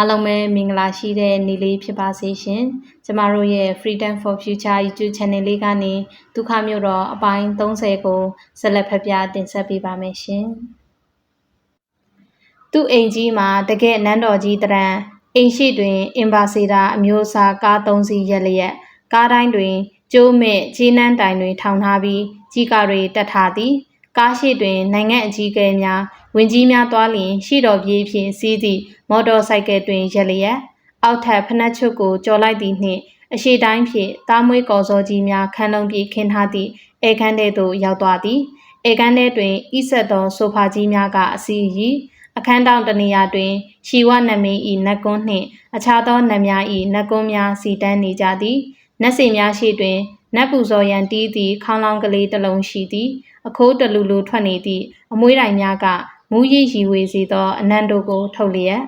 အားလုံးပဲမင်္ဂလာရှိတဲ့နေ့လေးဖြစ်ပါစေရှင်။ကျမတို့ရဲ့ Freedom for Future YouTube Channel လေးကနေဒုက္ခမျိုးတော့အပိုင်း30ကိုဆက်လက်ဖတ်ပြတင်ဆက်ပေးပါမယ်ရှင်။သူ့အိမ်ကြီးမှာတကယ်နန်းတော်ကြီးတရံအိမ်ရှိတွင်အင်ဘာစီတာအမျိုးအစားကား၃စီးရက်လျက်ကားတိုင်းတွင်ကျိုးမဲ့ကြီးနှန်းတိုင်တွင်ထောင်ထားပြီးကြီးကားတွေတက်ထားသည်ကားရှိတွင်နိုင်ငံအကြီးအကဲများ ဝင်ကြီးများသွားလျင်ရှိတော်ပြေးဖြင့်စီးသည့်မော်တော်ဆိုင်ကယ်တွင်ရက်လျက်အောက်ထပ်ဖနက်ချုပ်ကိုကြော်လိုက်သည်နှင့်အရှိတိုင်းဖြင့်တားမွေးကော်စောကြီးများခန်းလုံးပြေခင်းထားသည့်အေခန်းထဲသို့ရောက်သွားသည်အေခန်းထဲတွင်ဤဆက်သောဆိုဖာကြီးများကအစီအီအခန်းတောင်တနေရာတွင်ရှီဝနမင်းဤနတ်ကွန်းနှင့် အခြားသောနတ်များဤနတ်ကွန်းများစီတန်းနေကြသည်နတ်စင်များရှိတွင်နတ်ပူဇော်ရန်တီးသည့်ခေါင်းလောင်းကလေးတစ်လုံးရှိသည်အခိုးတလူလူထွက်နေသည့်အမွှေးတိုင်များက မူးရိပ်ရီဝေစေသော အနန္တုကို ထုတ်လျက်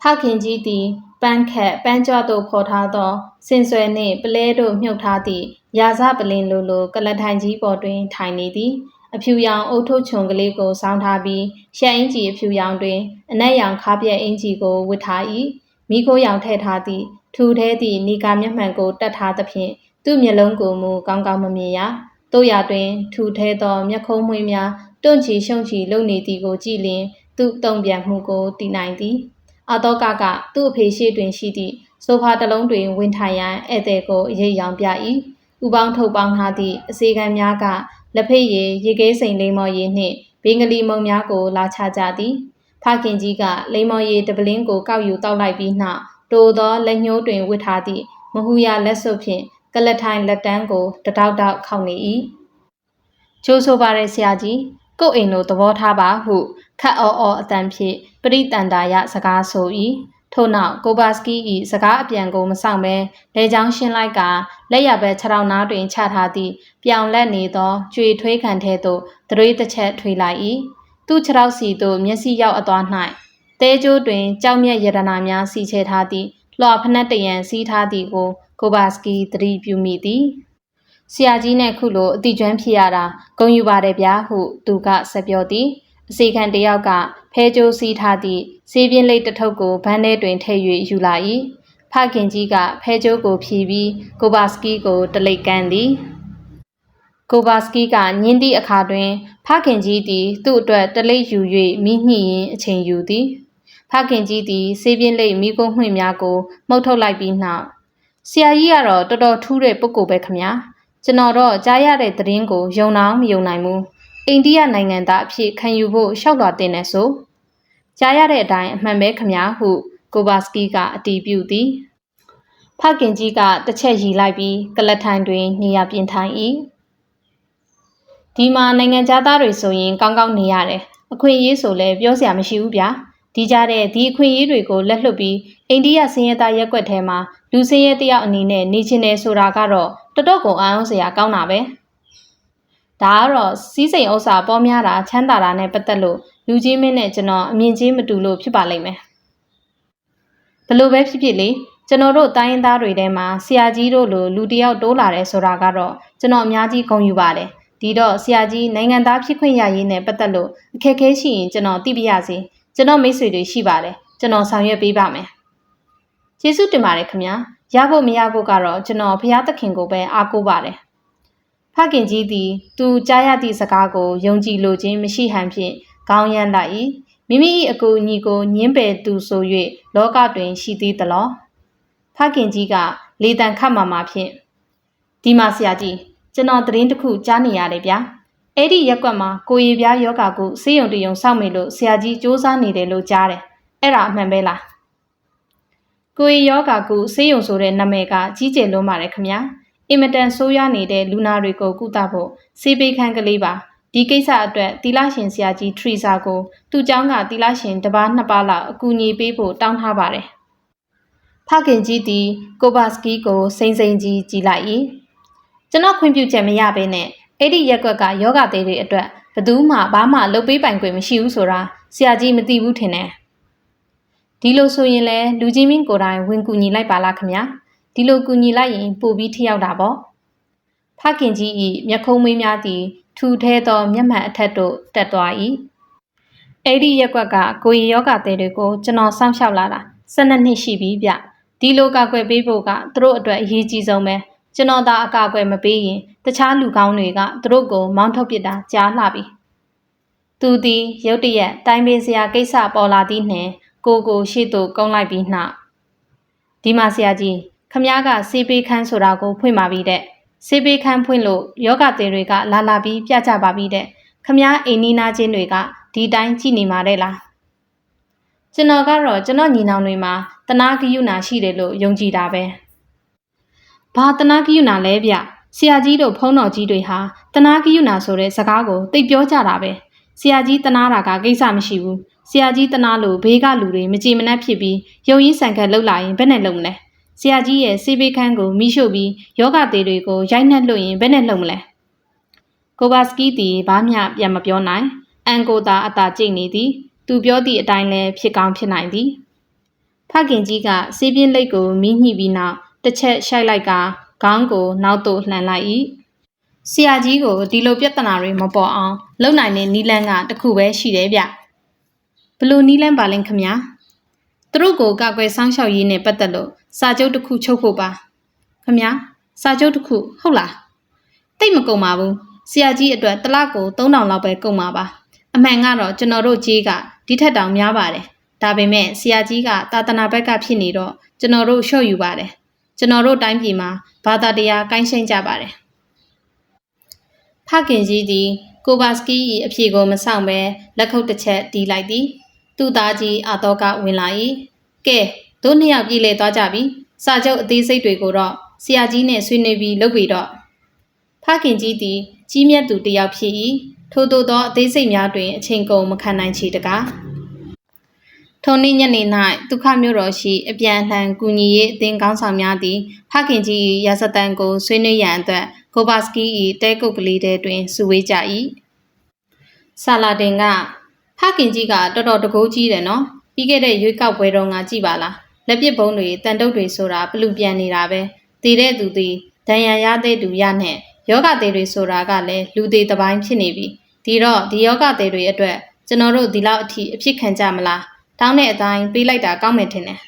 ဖခင်ကြီးသည်ပန်းခက်ပန်းကြွသို့ဖော်ထားသောစင်ဆွယ်နှင့်ပလဲတို့မြုပ်ထားသည့်ရာဇပလင်လိုလိုကလထိုင်ကြီးပေါ်တွင်ထိုင်နေသည်အဖြူရောင်အုတ်ထုတ်ချုံကလေးကိုစောင်းထားပြီးရှက်အင်ကြီးအဖြူရောင်တွင်အနက်ရောင်ခါပြက်အင်ကြီးကိုဝတ်ထား၏မိခိုးရောင်ထည့်ထားသည့်ထူထဲသည့်နီကာမျက်မှန်ကိုတတ်ထားသဖြင့်သူ့မျက်လုံးကိုမူကောင်းကောင်းမမြင်ရတို့ရတွင်ထူထဲသောမျက်ခုံးမွှေးများ တွန့်ချီရှုံချီလုံနေသည်ကိုကြည့်လျင်သူ့တုံပြန်မှုကိုသိနိုင်သည်အတောကကသူ့အဖေရှိတွင်ရှိသည့်ဆိုဖာတစ်လုံးတွင်ဝင်ထိုင်ရန်ဧည့်သည်ကိုရိပ်ရောင်ပြ၏ဥပေါင်းထုတ်ပေါင်းထားသည့်အစီကံများကလက်ဖက်ရည်ရေခဲစိန်လိမ္မော်ရည်နှင့်ဘင်္ဂလီမုံများကိုလာချကြသည်ဖခင်ကြီးကလိမ္မော်ရည်တပလင်းကိုကောက်ယူတောက်လိုက်ပြီးနောက်တိုးသောလက်ညှိုးတွင်ဝတ်ထားသည့်မဟူရလက်စွပ်ဖြင့်ကလထိုင်လက်တန်းကိုတတောက်တောက်ခေါက်နေ၏ချိုးဆိုပါတဲ့ဆရာကြီး ကို့အိမ်လိုသဘောထားပါဟုခတ်အော်အော်အတန်ဖြင့်ပရိတန်တာရစကားဆို၏ထို့နောက်ကိုဘာစကီ၏စကားအပြန်ကိုမဆောင်ဘဲလေချောင်းရှင်းလိုက်ကလက်ရဘက်ခြေထောက်နားတွင်ချထားသည့်ပြောင်လက်နေသောကြွေထွေးခံထဲသို့သရွေးတစ်ချက်ထွေလိုက်၏သူ့ခြေထောက်စီသို့မျက်စိရောက်အသွား၌တဲကျိုးတွင်ကြောက်မြက်ရတနာများစီချဲထားသည့်လွှဖနက်တရံစီးထားသည်ကိုကိုဘာစကီသတိပြုမိသည် ဆရာကြီးနဲ့ခုလိုအတိကျွမ်းဖြစ်ရတာဂုံယူပါတယ်ဗျာဟုသူကဆက်ပြောသည်အစီခံတယောက်ကဖဲကြိုးစီးထားသည့်စေးပြင်းလိတ်တထုပ်ကိုဘန်းထဲတွင်ထည့်၍ယူလာ၏ဖခင်ကြီးကဖဲကြိုးကိုဖြီးပြီးကိုဘာစကီကိုတလိတ်ကန်သည်ကိုဘာစကီကညင်းသည့်အခါတွင်ဖခင်ကြီးသည်သူ့အတွက်တလိတ်ယူ၍မိညှိရင်အချိန်ယူသည်ဖခင်ကြီးသည်စေးပြင်းလိတ်မိကုန်းမှွင့်များကိုမှုတ်ထုတ်လိုက်ပြီးနောက်ဆရာကြီးကတော့တော်တော်ထူးတဲ့ပုဂ္ဂိုလ်ပဲခမညာ ကျွန်တော်တော့ကြားရတဲ့သတင်းကိုယုံတော့မယုံနိုင်ဘူးအိန္ဒိယနိုင်ငံသားအဖြစ်ခံယူဖို့ရှောက်လွှာတင်နေဆိုကြားရတဲ့အတိုင်းအမှန်ပဲခမညာဟုကိုဘာစကီကအတီးပြုသည်ဖခင်ကြီးကတစ်ချက်ရီလိုက်ပြီးကလထိုင်တွင်နေရပြင်ထိုင်၏ဒီမှာနိုင်ငံသားတွေဆိုရင်ကောင်းကောင်းနေရတယ်အခွင့်အရေးဆိုလည်းပြောစရာမရှိဘူးဗျာဒီကြတဲ့ဒီအခွင့်အရေးတွေကိုလက်လွတ်ပြီးအိန္ဒိယစင်ရသားရက်ွက်ထဲမှာလူစင်ရတယောက်အနေနဲ့နေချင်တယ်ဆိုတာကတော့ တတော့ကိုအားအောင်စရာကောင်းတာပဲဒါကတော့စီးစိမ်ဥစ္စာပေါ်များတာချမ်းသာတာနဲ့ပတ်သက်လို့လူကြီးမင်းနဲ့ကျွန်တော်အမြင်ချင်းမတူလို့ဖြစ်ပါလိမ့်မယ်ဘလို့ပဲဖြစ်ဖြစ်လေကျွန်တော်တို့တိုင်းရင်းသားတွေထဲမှာဆရာကြီးတို့လိုလူတယောက်တိုးလာတယ်ဆိုတာကတော့ကျွန်တော်အများကြီးဂုဏ်ယူပါတယ်ဒီတော့ဆရာကြီးနိုင်ငံသားဖြစ်ခွင့်ရရေးနဲ့ပတ်သက်လို့အခက်အခဲရှိရင်ကျွန်တော်သိပြရစီကျွန်တော်မိတ်ဆွေတွေရှိပါတယ်ကျွန်တော်ဆောင်ရွက်ပေးပါမယ်ကျေးဇူးတင်ပါတယ်ခင်ဗျာ ရဖို့မရဖို့ကတော့ကျွန်တော်ဖះသခင်ကိုပဲအားကိုးပါတယ်ဖခင်ကြီးသည် သူကြားရသည့်စကားကိုယုံကြည်လိုခြင်းမရှိဟန်ဖြင့်ခေါင်းရမ်းလိုက်၏မိမိ၏အကူအညီကိုညင်းပယ်သူဆို၍လောကတွင်ရှိသေးသလောဖခင်ကြီးကလေတံခတ်မာမာဖြင့်ဒီမှာဆရာကြီးကျွန်တော်သတင်းတစ်ခုကြားနေရတယ်ဗျာအဲ့ဒီရက်ကွက်မှာကိုရီပြားယောဂါကိုစေးရုံတရုံစောင့်မေလို့ဆရာကြီးစူးစမ်းနေတယ်လို့ကြားတယ်အဲ့ဒါအမှန်ပဲလား ကိုရီယောဂါကိုစေးရုံဆိုတဲ့နာမည်ကကြီးကျယ်လွန်းပါတယ်ခမညာအင်မတန်ဆိုးရွားနေတဲ့လူနာတွေကိုကုသဖို့စေးပေးခန်းကလေးပါဒီကိစ္စအတွက်တီလာရှင်ဆရာကြီးထရီစာကို သူ့เจ้าကတီလာရှင်တစ်ပါးနှစ်ပါးလောက်အကူအညီပေးဖို့တောင်းထားပါတယ်ဖခင်ကြီးသည်ကိုဘာစကီကိုစိမ့်စိမ့်ကြီးကြည်လိုက်၏ကျွန်တော်ခွင့်ပြုချက်မရဘဲနဲ့အဲ့ဒီရက်ကွက်ကယောဂသေးတွေအတွက်ဘသူမှဘာမှလုပ်ပေးပိုင်ခွင့်မရှိဘူးဆိုတာဆရာကြီးမသိဘူးထင်တယ် ဒီလိုဆိုရင်လဲလူကြီးမင်းကိုယ်တိုင်ဝင်ကူညီလိုက်ပါလားခမညာဒီလိုကူညီလိုက်ရင်ပိုပြီးထိရောက်တာပေါ့ဖခင်ကြီး၏မျက်ခုံးမွေးများသည်ထူထဲသောမျက်မှန်အထက်သို့တက်သွား၏အဲ့ဒီရက်ကွက်ကကိုရီယောဂသည်တွေကိုကျွန်တော်စောင့်ရှောက်လာတာ12နှစ်ရှိပြီဗျဒီလိုကာကွယ်ပေးဖို့ကသူတို့အတွက်အရေးကြီးဆုံးပဲကျွန်တော်သာအကာအကွယ်မပေးရင်တခြားလူကောင်းတွေကသူတို့ကိုမောင်းထုတ်ပစ်တာကြားလှပြီသူသည်ရုတ်တရက်တိုင်ပင်စရာကိစ္စပေါ်လာသည့်နှင့် ကိုကိုရှေ့သို့ကုန်းလိုက်ပြီးနှဒီမှာဆရာကြီးခမားကစေးပေးခန်းဆိုတာကိုဖွင့်ပါပြီတဲ့စေးပေးခန်းဖွင့်လို့ယောဂသည်တွေကလာလာပြီးပြကြပါပြီတဲ့ခမားအိမ်နီးနားချင်းတွေကဒီတိုင်းကြည့်နေမှာတဲ့လားကျွန်တော်ကတော့ကျွန်တော်ညီနောင်တွေမှာတနာကယူနာရှိတယ်လို့ယုံကြည်တာပဲဘာတနာကယူနာလဲဗျဆရာကြီးတို့ဖုံးတော်ကြီးတွေဟာတနာကယူနာဆိုတဲ့စကားကိုသိပြောကြတာပဲဆရာကြီးတနာတာကကိစ္စမရှိဘူး ဆရာကြီးတနာလို့ဘေးကလူတွေမကြည်မနှက်ဖြစ်ပြီးယုံရင်းဆန်ခတ်လှုပ်လာရင်ဘယ်နဲ့လှုပ်မလဲဆရာကြီးရဲ့စေးဘေးခန်းကိုမိရှို့ပြီးယောဂသေးတွေကိုရိုက်နှက်လို့ရင်ဘယ်နဲ့လှုပ်မလဲကိုဘာစကီတီဘာမျှပြန်မပြောနိုင်အန်ကိုသာအသာကျိတ်နေသည်သူပြောသည့်အတိုင်းလည်းဖြစ်ကောင်းဖြစ်နိုင်သည်ဖခင်ကြီးကစေးပြင်းလိတ်ကိုမိညှိပြီးနောက်တစ်ချက်ရှိုက်လိုက်ကခေါင်းကိုနောက်သို့လှန်လိုက်၏ဆရာကြီးကိုဒီလိုပြဿနာတွေမပေါ်အောင် လုပ်နိုင်တဲ့နီလန်းကတခုပဲရှိတယ်ဗျ ဘလို့နီလန်းပါလင်းခမညာသူတို့ကိုကာကွယ်စောင့်ရှောက်ရေးနဲ့ပတ်သက်လို့စာချုပ်တစ်ခုချုပ်ဖို့ပါခမညာစာချုပ်တစ်ခုဟုတ်လားတိတ်မကုန်ပါဘူးဆရာကြီးအတွက်တစ်လကို3000လောက်ပဲကုန်ပါပါအမှန်ကတော့ကျွန်တော်တို့ကြီးကဒီထက်တောင်များပါတယ်ဒါပေမဲ့ဆရာကြီးကသာသနာဘက်ကဖြစ်နေတော့ကျွန်တော်တို့လျှော့ယူပါတယ်ကျွန်တော်တို့တိုင်းပြည်မှာဘာသာတရားကိုင်းဆိုင်ကြပါတယ်ဖခင်ကြီးသည်ကိုဘာစကီ၏အဖြေကိုမဆောင်ဘဲလက်ခုပ်တစ်ချက်တီးလိုက်သည် သူ့သားကြီးအာတော့ကဝင်လာ၏ကဲတို့နှစ်ယောက်ပြည်လေသွားကြပြီစာချုပ်အသေးစိတ်တွေကိုတော့ဆရာကြီးနဲ့ဆွေးနွေးပြီးလုပ်ပြီးတော့ဖခင်ကြီးသည်ကြီးမြတ်သူတစ်ယောက်ဖြစ်၏ထို့သောသောအသေးစိတ်များတွင်အချိန်ကုန်မခံနိုင်ချေတကားထုံနေ့ညနေ၌ဒုက္ခမျိုးတော်ရှိအပြန်အလှန်ကူညီရေးအသင်းကောင်းဆောင်များသည်ဖခင်ကြီး၏ရာဇတန်ကိုဆွေးနွေးရန်အတွက်ကိုဘာစကီ၏တဲကုတ်ကလေးတဲတွင်စုဝေးကြ၏ဆာလာတင်က ဖခင်ကြီးကတော်တော်တကိုးကြီးတယ်နော်ပြီးခဲ့တဲ့ရွေးကောက်ပွဲတုန်းကကြည်ပါလားလက်ပစ်ဘုံတွေတန်တုပ်တွေဆိုတာဘလူပြန်နေတာပဲတည်တဲ့သူသည်ဒဏ်ရာရတဲ့သူရနဲ့ယောဂသေးတွေဆိုတာကလည်းလူသေးတစ်ပိုင်းဖြစ်နေပြီဒီတော့ဒီယောဂသေးတွေအတွက်ကျွန်တော်တို့ဒီလောက်အထိအဖြစ်ခံကြမလားတောင်းတဲ့အတိုင်းပေးလိုက်တာကောင်းမယ်ထင်တယ်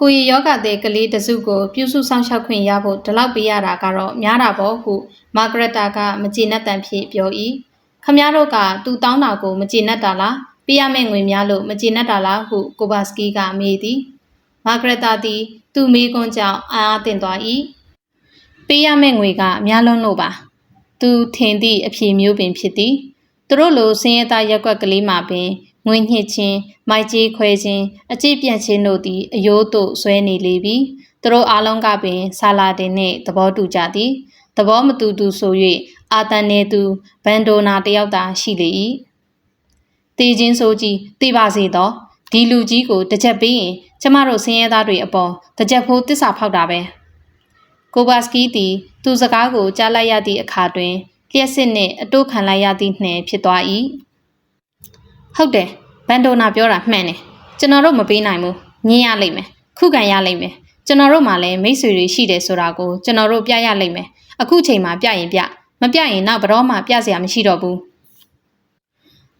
ကိုရီယောဂတဲ့ကလေးတစုကိုပြုစုဆောင်ရှောက်ခွင့်ရဖို့ဒီလောက်ပေးရတာကတော့များတာပေါ့ဟုမာဂရက်တာကမကျေနပ်တန်ဖြင့်ပြော၏ ခမည်းတော်ကသူတောင်းတာကိုမကျေနပ်တာလားပေးရမယ့်ငွေများလို့မကျေနပ်တာလားဟုကိုဘာစကီကမေးသည်မာဂရက်တာသည်သူ့မိကွန်းကြောင့်အာအသင့်သွား၏ပေးရမယ့်ငွေကအများလုံးလို့ပါသူထင်သည့်အဖြေမျိုးပင်ဖြစ်သည်သူတို့လိုစင်းရဲသားရက်ွက်ကလေးမှပင်ငွေညှစ်ခြင်းမိုက်ကြီးခွဲခြင်းအကြည့်ပြန့်ခြင်းတို့သည်အယိုးတို့ဆွဲနေလေပြီသူတို့အားလုံးကပင်ဆာလာတင်နှင့်သဘောတူကြသည် သဘောမတူသူဆို၍အာတန်နေသူဘန်ဒိုနာတယောက်သာရှိလေ၏တေချင်းဆိုကြီးသိပါစေတော့ဒီလူကြီးကိုတစ်ချက်ပေးရင်ကျမတို့ဆင်းရဲသားတွေအပေါ်တစ်ချက်ဖိုးတစ္ဆာဖောက်တာပဲကိုဘာစကီသည်သူစကားကိုကြားလိုက်ရသည့်အခါတွင်လျှက်စစ်နှင့်အတိုးခံလိုက်ရသည့်နှင့်ဖြစ်သွား၏ဟုတ်တယ်ဘန်ဒိုနာပြောတာမှန်တယ်ကျွန်တော်တို့မပေးနိုင်ဘူးညင်းရလိမ့်မယ်ခုခံရလိမ့်မယ်ကျွန်တော်တို့မှလည်းမိတ်ဆွေတွေရှိတယ်ဆိုတာကိုကျွန်တော်တို့ပြရလိမ့်မယ် အခုချိန်မှာပြရင်ပြမပြရင်နောက်ဘရောမှပြစရာမရှိတော့ဘူး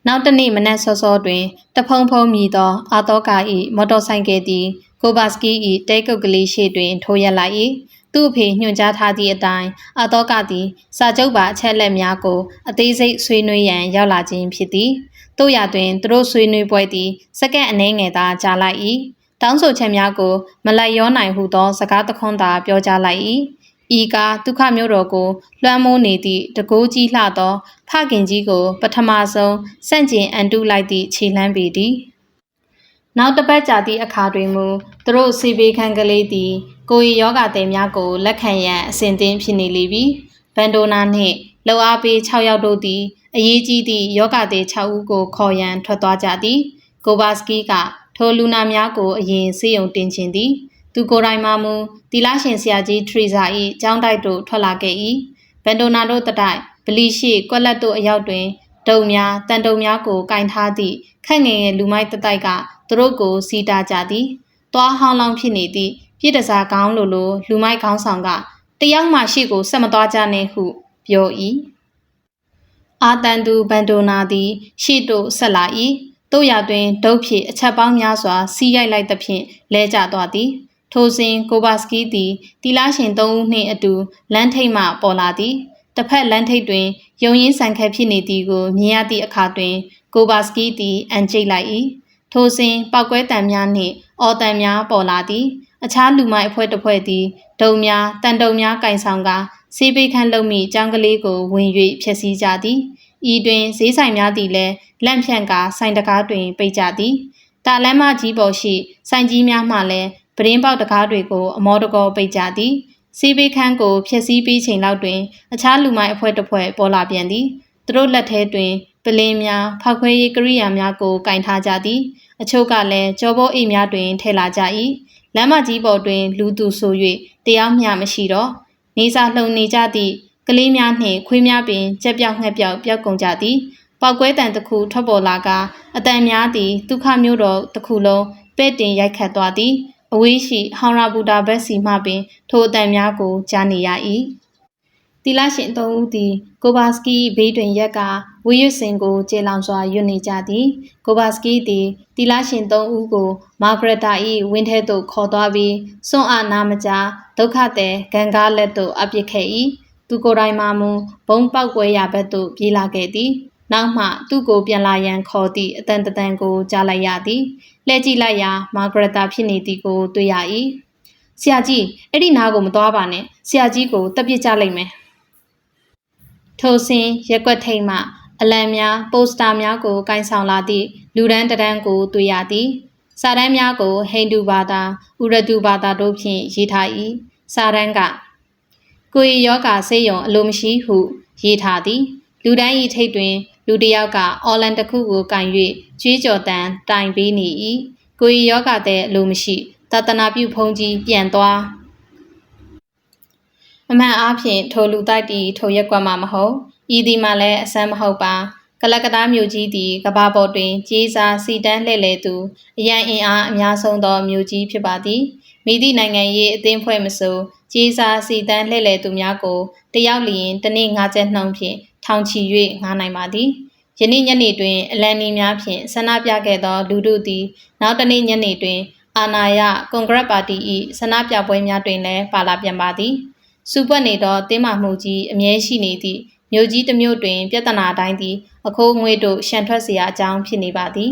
နောက်တနေ့မနက်စောစောတွင်တဖုံဖုံမြည်သော အာတောကာ၏မော်တော်ဆိုင်ကယ်သည်ကိုဘာစကီ၏တဲကုတ်ကလေးရှိတွင် ထိုးရက်လိုက်၏သူ့အဖေညွှန်ကြားထားသည့်အတိုင်းအာတောကသည်စာချုပ်ပါအချက်လက်များကို အသေးစိတ်ဆွေးနွေးရန်ရောက်လာခြင်းဖြစ်သည်တို့ရတွင်သူတို့ဆွေးနွေးပွဲသည်စက္ကန့်အနည်းငယ်သာကြာလိုက်၏တောင်းဆိုချက်များကိုမလိုက်ရောနိုင်ဟုသော စကားသခွန်းသာပြောကြားလိုက်၏ ဤကားဒုက္ခမျိုးတော်ကိုလွှမ်းမိုးနေသည့်တကိုးကြီးလှသော ဖခင်ကြီးကို ပထမဆုံးစန့်ကျင်အန်တုလိုက်သည့်ခြေလှမ်းပေသည်နောက်တစ်ပတ်ကြာသည့်အခါတွင်မူသူတို့စီပေခန့်ကလေးသည် ကိုရီယောဂသည်များကိုလက်ခံရန်အစဉ်သင်းဖြစ်နေလေပြီဘန်ဒိုနာနှင့်လောအားပေး6ယောက်တို့သည်အရေးကြီးသည့်ယောဂသည်6ဦးကိုခေါ်ရန်ထွက်သွားကြသည်ကိုဘာစကီကထိုလူနာများကိုအရင်စေယုံတင်ခြင်းသည် သူကိုယ်တိုင်မှမူတီလာရှင်ဆရာကြီးထရီဇာ၏ကျောင်းတိုက်သို့ထွက်လာခဲ့၏ဘန်ဒိုနာတို့တတိုက်ဗလီရှိကွက်လက်တို့အရောက်တွင်ဒုံများတန်တုံများကိုကင်ထားသည့်ခန့်ငယ်ငယ်လူမိုက်တတိုက်ကသူတို့ကိုစီတာကြသည်တွားဟောင်းလောင်းဖြစ်နေသည့်ပြည့်တစားကောင်းလိုလိုလူမိုက်ကောင်းဆောင်ကတယောက်မှရှိကိုဆက်မသွားကြနဲ့ဟုပြော၏အာတန်သူဘန်ဒိုနာသည် ရှေ့သို့ဆက်လာ၏တို့ရတွင်ဒုတ်ဖြင့်အချက်ပေါင်းများစွာစီးရိုက်လိုက်သဖြင့်လဲကျသွားသည် ထိုစဉ်ကိုဘာစကီသည်တီလာရှင်သုံးဦးနှင့်အတူလမ်းထိပ်မှပေါ်လာသည်တစ်ဖက်လမ်းထိပ်တွင်ယုံရင်းဆိုင်ခက်ဖြစ်နေသည်ကိုမြင်ရသည့်အခါတွင်ကိုဘာစကီသည်အန်ကျိတ်လိုက်၏ထိုစဉ်ပောက်ကွဲတံများနှင့်အော်တံများပေါ်လာသည်အခြားလူမိုက်အဖွဲ့တစ်ဖွဲ့သည်ဒုံများတန်တုံများကင်ဆောင်ကစေးပိတ်ခန့်လုံမိចောင်းကလေးကိုဝင်၍ဖျက်ဆီးကြသည်ဤတွင်ဈေးဆိုင်များသည်လည်းလန့်ဖြန့်ကာဆိုင်တကားတွင်ပိတ်ကြသည်တာလမ်းမကြီးပေါ်ရှိဆိုင်ကြီးများမှလည်း ပရင်းပေါက်တကားတွေကိုအမောတကောပိတ်ကြသည်စီးပေးခန်းကိုဖျက်ဆီးပြီးချိန်လောက်တွင် အခြားလူမိုက်အဖွဲ့တစ်ဖွဲ့ပေါ်လာပြန်သည်သူတို့လက်ထဲတွင်ပလင်းများဖောက်ခွဲရေးကိရိယာများကိုကင်ထားကြသည်အချို့ကလည်းကြောဘောအိတ်များတွင်ထည့်လာကြ၏လမ်းမကြီးပေါ်တွင် လူသူဆို၍တရားမျှမရှိတော့နေစာလှုံနေကြသည့်ကလေးများနှင့်ခွေးများပင်ကြက်ပြောက်ငှက်ပြောက်ပြောက်ကုန်ကြသည်ပောက်ကွဲတံတစ်ခုထွက်ပေါ်လာကအတန်များသည်ဒုက္ခမျိုးတော်တစ်ခုလုံးပဲ့တင်ရိုက်ခတ်သွားသည် အဝေးရှိဟောင်ရာဘူတာဘက်စီမှပင် ထိုအတန်များကိုကြားနေရ၏တီလာရှင်သုံးဦးသည်ကိုဘာစကီဘေးတွင်ရက်ကဝီရွစင်ကိုကျေလောင်စွာယွနေကြသည်ကိုဘာစကီသည်တီလာရှင်သုံးဦးကိုမာဂရက်တာ၏ဝင်းထဲသို့ခေါ်သွားပြီးစွန့်အားနာမကြဒုက္ခတဲ့ဂန်ကားလက်သို့အပြစ်ခဲ့၏သူကိုယ်တိုင်မှမူဘုံပောက်ကွဲရာဘက်သို့ပြေးလာခဲ့သည် နောက်မှသူ့ကိုပြန်လာရန်ခေါ်သည့်အတန်တန်ကိုကြားလိုက်ရသည်လှည့်ကြည့်လိုက်ရာမာဂရက်တာဖြစ်နေသည်ကိုတွေ့ရ၏ဆရာကြီးအဲ့ဒီနားကိုမသွားပါနဲ့ဆရာကြီးကိုတက်ပစ်ကြလိမ့်မယ်ထိုစဉ်ရက်ွက်ထိတ်မှအလံများပိုစတာများကိုကင်ဆောင်လာသည့်လူဒန်းတန်းကိုတွေ့ရသည်စာတမ်းများကိုဟိန္ဒူဘာသာဥရဒူဘာသာတို့ဖြင့်ရေးထား၏စာတမ်းကကိုရီယောဂဆေးရုံအလိုမရှိဟုရေးထားသည်လူတန်း၏ထိတ်တွင် လူတစ်ယောက်ကအော်လန်တစ်ခုကိုကင်၍ကျွေးကြော်တန်တိုင်ပေးနေ၏ကိုရီယောဂတဲ့အလိုမရှိတသနာပြုဖုံးကြီးပြန်သွားအမှန်အားဖြင့်ထိုလူတိုက်တီထိုရက်ကွက်မှမဟုတ်ဤသည်မှလည်းအစမ်းမဟုတ်ပါကလကတားမြို့ကြီးသည်ကဘာပေါ်တွင်ကြီးစားစီတန်းလှည့်လည်သူအရန်အင်အားအများဆုံးသောမြို့ကြီးဖြစ်ပါသည် မိသည့်နိုင်ငံရေးအသင်းဖွဲ့မဆိုကြီးစားစီတန်းလှည့်လည်သူများကိုတယောက်လျင်တနေ့၅ချက်နှုံဖြင့်ထောင်ချီ၍ငားနိုင်ပါသည်ယနေ့ညနေတွင်အလန်နီများဖြင့်ဆန္ဒပြခဲ့သောလူတို့သည်နောက်တနေ့ညနေတွင် အာနာယကွန်ဂရက်ပါတီ၏ဆန္ဒပြပွဲများတွင်လည်းပါလာပြန်ပါသည်စူပွက်နေသောတင်းမာမှုကြီးအမြဲရှိနေသည့်မြို့ကြီးတစ်မြို့တွင် ပြဿနာတိုင်းသည်အခိုးငွေ့တို့ရှန်ထွက်เสียအကြောင်းဖြစ်နေပါသည်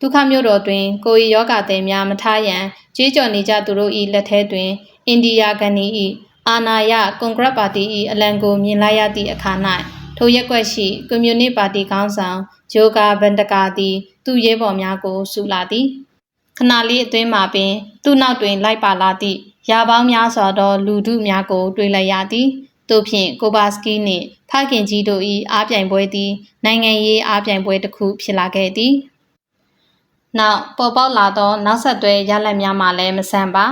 ဒုက္ခမြို့တော်တွင်ကိုရီယောဂသည်များမထားရန်ကြေးကြော်နေကြသူတို့၏လက်ထဲတွင်အိန္ဒိယဂဏီ၏အာနာယကွန်ဂရက်ပါတီ၏အလံကိုမြင်လိုက်ရသည့်အခါ၌ထိုရက်ွက်ရှိကွန်မြူနစ်ပါတီခေါင်းဆောင်ဂျိုဂါဗန်တကာသည်သူ့ရဲဘော်များကိုစုလာသည်ခဏလေးအတွင်းမှာပင်သူ့နောက်တွင်လိုက်ပါလာသည့်ရာပေါင်းများစွာသောလူထုများကိုတွေ့လိုက်ရသည်တို့ဖြင့်ကိုဘာစကီနှင့်ဖခင်ကြီးတို့၏အားပြိုင်ပွဲသည်နိုင်ငံရေးအားပြိုင်ပွဲတစ်ခုဖြစ်လာခဲ့သည် နောက်ပေါ်ပေါက်လာသောနောက်ဆက်တွဲရလဒ်များမှလည်းမဆန်ပါ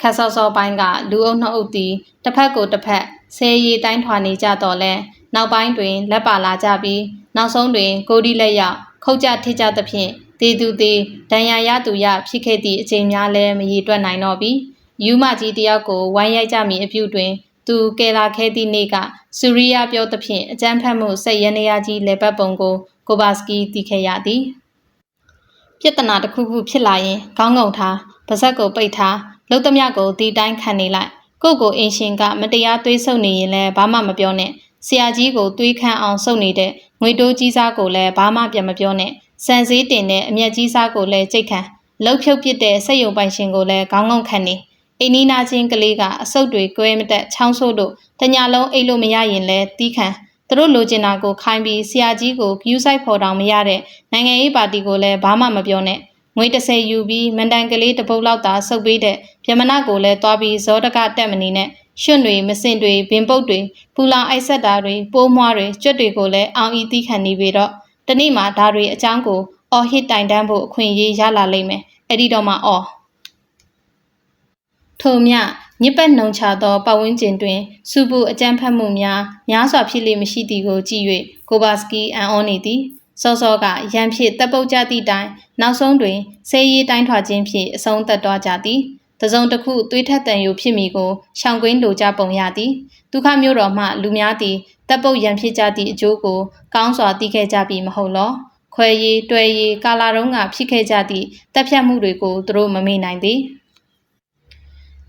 ခက်စောစောပိုင်းကလူအုပ်နှစ်အုပ်သည်တစ်ဖက်ကိုတစ်ဖက်ဆဲရီတိုင်းထွာနေကြတော့လဲနောက်ပိုင်းတွင်လက်ပါလာကြပြီးနောက်ဆုံးတွင်ကိုဒီလက်ရောက်ခုတ်ကြထိကြသဖြင့်တေသူသေးဒဏ်ရာရသူရဖြစ်ခဲ့သည့်အချိန်များလည်းမရေတွက်နိုင်တော့ပြီယူမကြီးတယောက်ကိုဝိုင်းရိုက်ကြမည်အပြုတွင် သူကယ်လာခဲ့သည့်နေ့ကစူရီယာပြောသဖြင့်အကြမ်းဖက်မှုစိတ်ရနေရကြီးလေပတ်ပုံကိုကိုဘာစကီသိခဲ့ရသည် ပြဿနာတစ်ခုခုဖြစ်လာရင်ခေါင်းငုံထားပါဇက်ကိုပိတ်ထားလှုပ်သမျှကိုဒီတိုင်းခံနေလိုက်ကိုကိုအင်ရှင်ကမတရားသွေးဆုပ်နေရင်လည်းဘာမှမပြောနဲ့ဆရာကြီးကိုသွေးခန့်အောင်ဆုပ်နေတဲ့ငွေတိုးကြီးစားကိုလည်းဘာမှပြန်မပြောနဲ့စံစည်းတင်တဲ့အမျက်ကြီးစားကိုလည်းကြိတ်ခံလှုပ်ဖြုတ်ပစ်တဲ့စက်ယုံပိုင်ရှင်ကိုလည်းခေါင်းငုံခံနေအိနီနာချင်းကလေးကအဆုတ်တွေကွဲမတက်ချောင်းဆိုးတို့တညာလုံးအိတ်လို့မရရင်လဲတီးခံ သူတို့လိုချင်တာကိုခိုင်းပြီးဆရာကြီးကိုဂယူးဆိုင်ဖော်တောင်မရတဲ့နိုင်ငံရေးပါတီကိုလည်းဘာမှမပြောနဲ့ငွေ30ယူပြီးမန်တန်ကလေးတပုတ်လောက်သာစုပ်ပေးတဲ့ဗြဟ္မဏကိုလည်းသွားပြီးဇောတကတက်မနေနဲ့ရွှွန့်တွေမစင်တွေဘင်ပုတ်တွေပူလောင်အိုက်ဆက်တာတွေပိုးမွှားတွေကြွက်တွေကိုလည်းအောင်ဤတီးခံနေပြီတော့တနေ့မှဒါတွေအကြောင်းကိုအော်ဟစ်တိုင်တန်းဖို့အခွင့်အရေးရလာလိမ့်မယ်အဲ့ဒီတော့မှအော်ထို့မြ ညစ်ပတ်နှုံချသောပတ်ဝန်းကျင်တွင်စူပူအကြမ်းဖက်မှုများများစွာဖြစ်လေမရှိသည်ကိုကြည့်၍ကိုဘာစကီအန်အောနေသည်စောစောကရန်ဖြစ်တပ်ပုတ်ကြသည့်တိုင်နောက်ဆုံးတွင်ဆေးရီးတိုင်းထွာခြင်းဖြင့်အဆုံးသတ်သွားကြသည်တစုံတစ်ခုသွေးထက်တန်ယူဖြစ်မိကိုရှောင်ကွင်းလိုကြပုံရသည်ဒုက္ခမျိုးတော်မှလူများသည်တပ်ပုတ်ရန်ဖြစ်ကြသည့်အကျိုးကိုကောင်းစွာသိခဲ့ကြပြီမဟုတ်လောခွဲရည်တွဲရည်ကာလာတုံးကဖြစ်ခဲ့ကြသည့်တပ်ဖြတ်မှုတွေကိုသူတို့မမေ့နိုင်သည်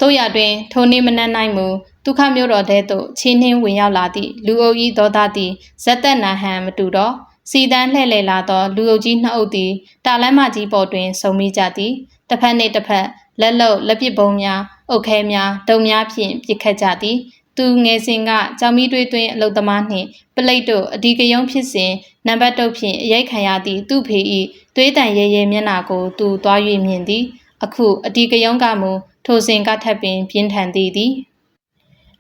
တို့ရတွင်ထိုနေ့မနက်၌မူဒုက္ခမျိုးတော်တဲ့သို့ခြေနှင်းဝင်ရောက်လာသည့်လူအုပ်ဤသောသားသည်ဇက်သက်နာဟန်မတူတော့စီတန်းလှဲ့လေလာသောလူအုပ်ကြီးနှစ်အုပ်သည်တာလန်းမကြီးပေါ်တွင်ဆုံမိကြသည်တစ်ဖက်နှင့်တစ်ဖက်လက်လုံလက်ပစ်ပုံးများအုတ်ခဲများတုံများဖြင့်ပစ်ခတ်ကြသည်သူငယ်စဉ်ကကြောင်မီတွေးတွင်အလုသမားနှင့်ပလိတ်တို့အဒီကယုံဖြစ်စဉ်နံပါတ်တုပ်ဖြင့်အရိုက်ခံရသည့်သူ့ဖေ၏သွေးတန်ရဲရဲမျက်နှာကိုသူသွား၍မြင်သည် အခုအဒီကယုံကမူထိုစဉ်ကထပ်ပင်ပြင်းထန်သေးသည်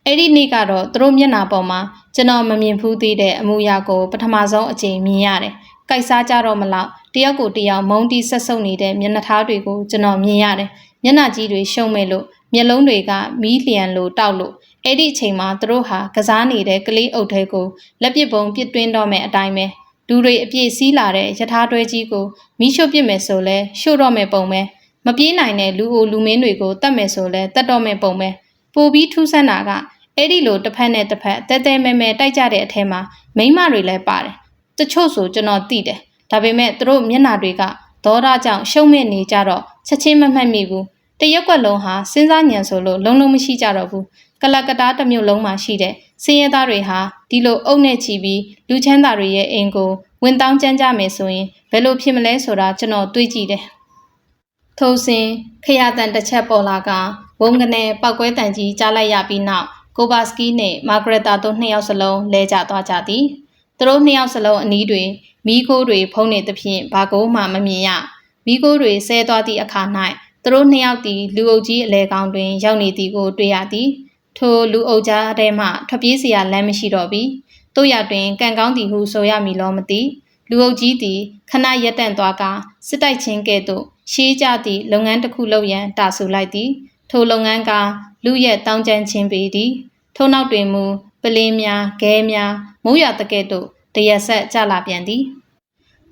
အဲ့ဒီနေ့ကတော့သူတို့မျက်နှာပေါ်မှာကျွန်တော်မမြင်ဘူးသေးတဲ့အမူအရာကိုပထမဆုံးအကြိမ်မြင်ရတယ်။ကြိုက်စားကြတော့မလောက်တယောက်ကိုတယောက်မုန်းတီးဆက်ဆုပ်နေတဲ့မျက်နှာသားတွေကိုကျွန်တော်မြင်ရတယ်။မျက်နှာကြီးတွေရှုံမဲ့လို့မျက်လုံးတွေကမီးလျံလိုတောက်လို့အဲ့ဒီအချိန်မှာသူတို့ဟာကစားနေတဲ့ကလေးအုပ်ထဲကိုလက်ပစ်ပုံပစ်သွင်းတော့မယ်အတိုင်းပဲလူတွေအပြည့်စီးလာတဲ့ယထာတွဲကြီးကိုမိရှို့ပစ်မယ်ဆိုလဲရှို့တော့မယ်ပုံပဲ မပြေးနိုင်တဲ့လူအိုလူမင်းတွေကိုတတ်မယ်ဆိုလဲတတ်တော့မယ်ပုံပဲပိုပြီးထူးဆန်းတာကအဲ့ဒီလိုတစ်ဖက်နဲ့တစ်ဖက်တဲတဲမဲမဲတိုက်ကြတဲ့အထဲမှာမိန်းမတွေလည်းပါတယ်တချို့ဆိုကျွန်တော်သိတယ်ဒါပေမဲ့သူတို့မျက်နှာတွေကဒေါသကြောင့်ရှုံ့မဲ့နေကြတော့ချက်ချင်းမမှတ်မိဘူးတရက်ကွက်လုံးဟာစဉ်းစားညံဆိုလို့လုံးလုံးမရှိကြတော့ဘူးကလကတားတစ်မျိုးလုံးမှာရှိတဲ့စင်းရဲသားတွေဟာဒီလိုအုပ်နဲ့ချီပြီးလူချမ်းသာတွေရဲ့အိမ်ကိုဝင်တောင်းကြမ်းကြမယ်ဆိုရင်ဘယ်လိုဖြစ်မလဲဆိုတာကျွန်တော်တွေးကြည့်တယ် ထိုစဉ်ခရတန်တစ်ချက်ပေါ်လာကဝုံကနေပောက်ကွဲတန်ကြီးကြားလိုက်ရပြီးနောက်ကိုဘာစကီနှင့်မာဂရက်တာတို့နှစ်ယောက်စလုံးလဲကျသွားကြသည်သူတို့နှစ်ယောက်စလုံးအနီးတွင်မိခိုးတွေဖုံးနေသဖြင့်ဘာကိုမှမမြင်ရမိခိုးတွေဆဲသွားသည့်အခါ၌သူတို့နှစ်ယောက်သည်လူအုပ်ကြီးအလဲကောင်တွင်ရောက်နေသည်ကိုတွေ့ရသည်ထိုလူအုပ်ကြားထဲမှထွက်ပြေးစရာလမ်းမရှိတော့ပြီတို့ရတွင်ကံကောင်းသည်ဟုဆိုရမည်လောမသိလူအုပ်ကြီးသည်ခဏရက်တန့်သွားကစစ်တိုက်ချင်းကဲ့သို့ ရှေးကြသည့်လုပ်ငန်းတစ်ခုလုပ်ရန်တာဆူလိုက်သည် ထိုလုပ်ငန်းကလူရဲ့တောင်းကျမ်းခြင်းပေသည်ထို့နောက်တွင်မူပလင်းများဂဲများမိုးရွာတကဲ့သို့တရက်ဆက်ကြလာပြန်သည်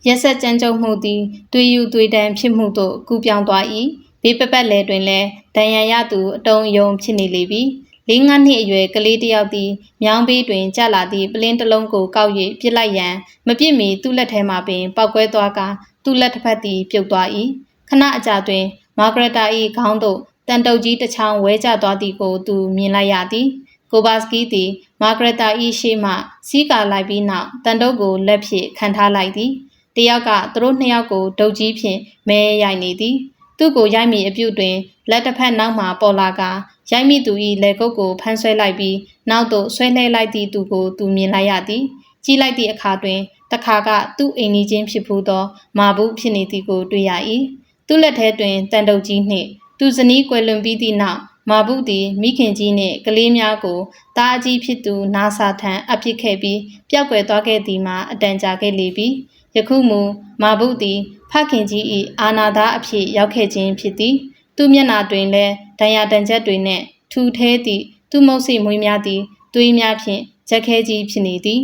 ရက်ဆက်ကြမ်းကြုတ်မှုသည်သွေးယူသွေးတန်းဖြစ်မှုသို့ကူးပြောင်းသွား၏ဘေးပပတ်လဲတွင်လည်းဒဏ်ရာရသူအတုံးယုံဖြစ်နေလေပြီလေးငါးနှစ်အရွယ်ကလေးတစ်ယောက်သည်မြောင်းဘေးတွင်ကျလာသည့်ပလင်းတစ်လုံးကိုကောက်၍ပြစ်လိုက်ရန်မပြစ်မီသူ့လက်ထဲမှပင်ပောက်ကွဲသွားကသူ့လက်တစ်ဖက်သည်ပြုတ်သွား၏ ခဏအကြာတွင်မာဂရက်တာ၏ခေါင်းသို့တန်တုပ်ကြီးတစ်ချောင်းဝဲကျသွားသည်ကိုသူမြင်လိုက်ရသည်ကိုဘာစကီသည်မာဂရက်တာ၏ရှေ့မှစီးကာလိုက်ပြီးနောက်တန်တုပ်ကိုလက်ဖြင့်ခံထားလိုက်သည်တယောက်ကသူတို့နှစ်ယောက်ကိုဒုတ်ကြီးဖြင့်မဲရိုက်နေသည်သူ့ကိုရိုက်မိအပြုတ်တွင်လက်တစ်ဖက်နောက်မှပေါ်လာကရိုက်မိသူ၏လက်ကုပ်ကိုဖမ်းဆွဲလိုက်ပြီးနောက်သို့ဆွဲလှဲလိုက်သည့်သူကိုသူမြင်လိုက်ရသည်ကြီးလိုက်သည့်အခါတွင်တခါကသူ့အိမ်ကြီးချင်းဖြစ်ဖူးသောမာဘူးဖြစ်နေသည်ကိုတွေ့ရ၏ သူ့လက်ထဲတွင်တန်တုပ်ကြီးနှင့်သူဇနီးကွယ်လွန်ပြီးသည့်နောက်မာဘုသည်မိခင်ကြီးနှင့်ကလေးများကိုတားအကြီးဖြစ်သူနာဆာထံအပြစ်ခဲ့ပြီးပျောက်ကွယ်သွားခဲ့သည်မှာအတန်ကြာခဲ့လေပြီယခုမူမာဘုသည်ဖခင်ကြီး၏အာနာသားအဖြစ်ရောက်ခဲ့ခြင်းဖြစ်သည်သူမျက်နာတွင်လည်းဒဏ်ရာတန်ချက်တွေနှင့်ထူထဲသည့်သူမုတ်စိမွေးများသည်သွေးများဖြင့်ရက်ခဲကြီးဖြစ်နေသည်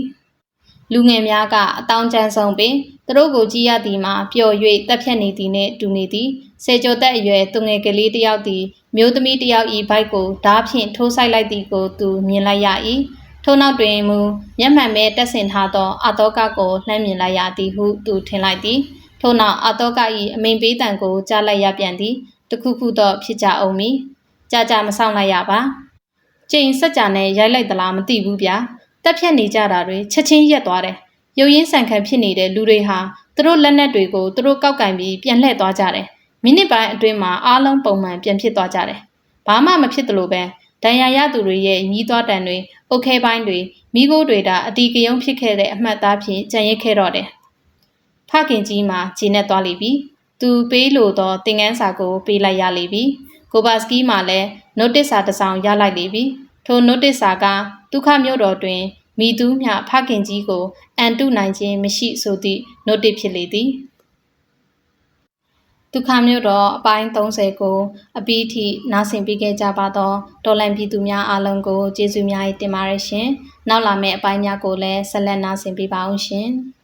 လူငယ်များကအတောင်းကျမ်းဆုံးပင်သူတို့ကိုကြည်ရသည်မှာပျော်၍တက်ဖြတ်နေသည်နှင့်တူနေသည်စေကျော်သက်အရွယ်သူငယ်ကလေးတစ်ယောက်သည်မျိုးသမီးတစ်ယောက်၏ဘိုက်ကိုဓားဖြင့်ထိုးဆိုင်လိုက်သည်ကိုသူမြင်လိုက်ရ၏ထို့နောက်တွင်မူမျက်မှန်မဲ့တက်ဆင်ထားသောအတောကကိုလှမ်းမြင်လိုက်ရသည်ဟုသူထင်လိုက်သည်ထို့နောက်အတောက၏အမိန်ပေးတံကိုကြားလိုက်ရပြန်သည်တခုခုတော့ဖြစ်ကြအောင်မီကြာကြာမဆောင်လိုက်ရပါကျိန်စက်ကြနဲ့ရိုက်လိုက်သလားမသိဘူးဗျာ တက်ဖြတ်နေကြတာတွေချက်ချင်းရက်သွားတယ်ရုပ်ရင်းဆန်ခံဖြစ်နေတဲ့လူတွေဟာသူတို့လက်နက်တွေကိုသူတို့ကောက်ကင်ပြီးပြန်လှည့်သွားကြတယ်မိနစ်ပိုင်းအတွင်းမှာအားလုံးပုံမှန်ပြန်ဖြစ်သွားကြတယ်ဘာမှမဖြစ်သလိုပဲဒဏ်ရာရသူတွေရဲ့ညီးသွားတန်တွေအုတ်ခဲပိုင်းတွေမိโก้တွေဒါအတီကယုံဖြစ်ခဲ့တဲ့အမှတ်သားဖြင့်ကြံရစ်ခဲ့တော့တယ်ဖခင်ကြီးမှာဂျင်းနဲ့သွားလိပြီသူပေးလို့တော့သင်ငန်းစာကိုပေးလိုက်ရလိပြီကိုဘာစကီမှာလည်း notice စာတစ်စောင်ရလိုက်လိပြီထို notice စာက ဒုက္ခမြို့တော်တွင်မိသူမျှဖခင်ကြီးကိုအန်တုနိုင်ခြင်းမရှိဆိုသည့် notice ဖြစ်လေသည်ဒုက္ခမျိုးတော့အပိုင်း30ကိုအပြီးထိနားဆင်ပေးခဲ့ကြပါတော့တော်လန်ပြည်သူများအားလုံးကိုကျေးဇူးများတင်ပါတယ်ရှင်။နောက်လာမယ့်အပိုင်းများကိုလည်းဆက်လက်နားဆင်ပေးပါအောင်ရှင်။